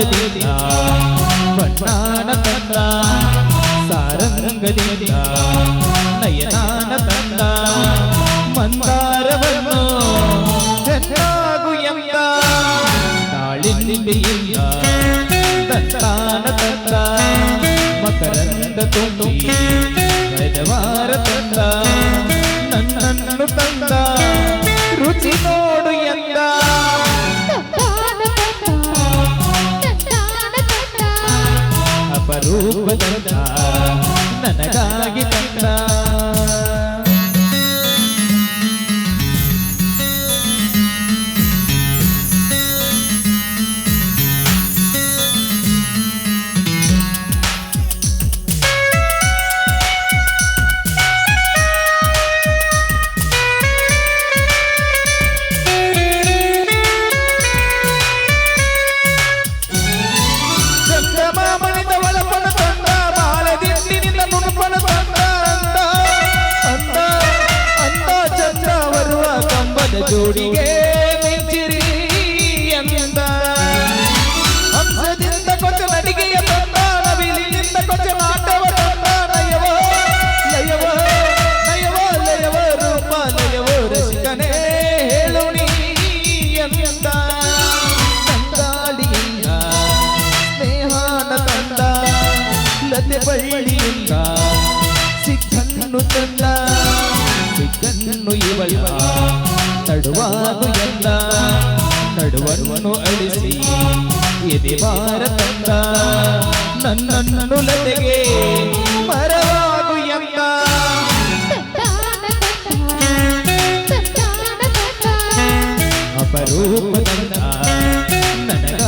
சாரதிதா பண்ணான தந்தா சாரங்கதிதா நயனான தந்தா மந்தாரவர்மோ ஜன்னாகுயம்தா தாளின்பியா தத்தான தத்தா மகரந்த தோண்டி வரவாரத்தா ಅಪರೂಪದಂತ ನನಗಾಗಿ ತಂದ ಜೋಡಿಗೆ ಮಿಂಚಿರಿ ಎಂದ. ಹಂಸದಿಂದ ಕೊಚ್ಚ ನಡಿಗೆಯ ತಂದಾನ ಬಿಲಿನಿಂದ ಕೊಚ್ಚ ನಾಟವ ತಂದ ನಯವ ಲಯವ ನಯವ ಲಯವ, ರೂಪ, ಲಯವ, ರಸಿಕನೇ ಹೇಳು ನೀ ಎಂದ. ತಂಗಾಳಿಯಿಂದ ಸ್ನೇಹಾನ ತಂದ, ಲತೆ ಬಳ್ಳಿಯಿಂದ ಸಿಕ್ಕನ್ನು ತಂದ, ಸಿಕ್ಕನ್ನು ಇವಳ ನಡುವಾಗು ಎಲ್ಲ ನಡುವನ್ನು ಅಳಿಸಿ ಎದೆ ಬಾರ ತಂದ ನನ್ನನ್ನು ಲತೆಗೆ ಮರವಾಗು ಎಂದ ಅಪರೂಪದಂತ ನನಗಾಗಿ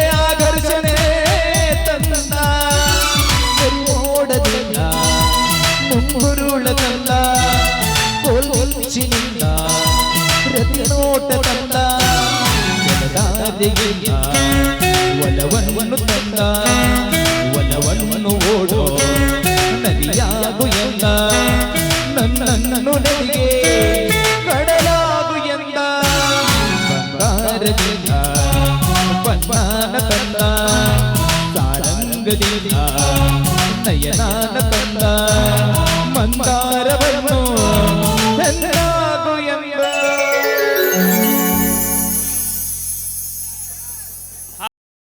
ഇങ്ങോട്ട് തന്ന ജലധാരയിൽ തന്ന ഒലവന്നു ഓടോ നദിയാകു എന്ന നന്നു നദിയെ കടലാകു എന്ന ബന്ധാരതില്ല ബന്ധാന തന്ന സാരംഗതില്ല നയനാന തന്ന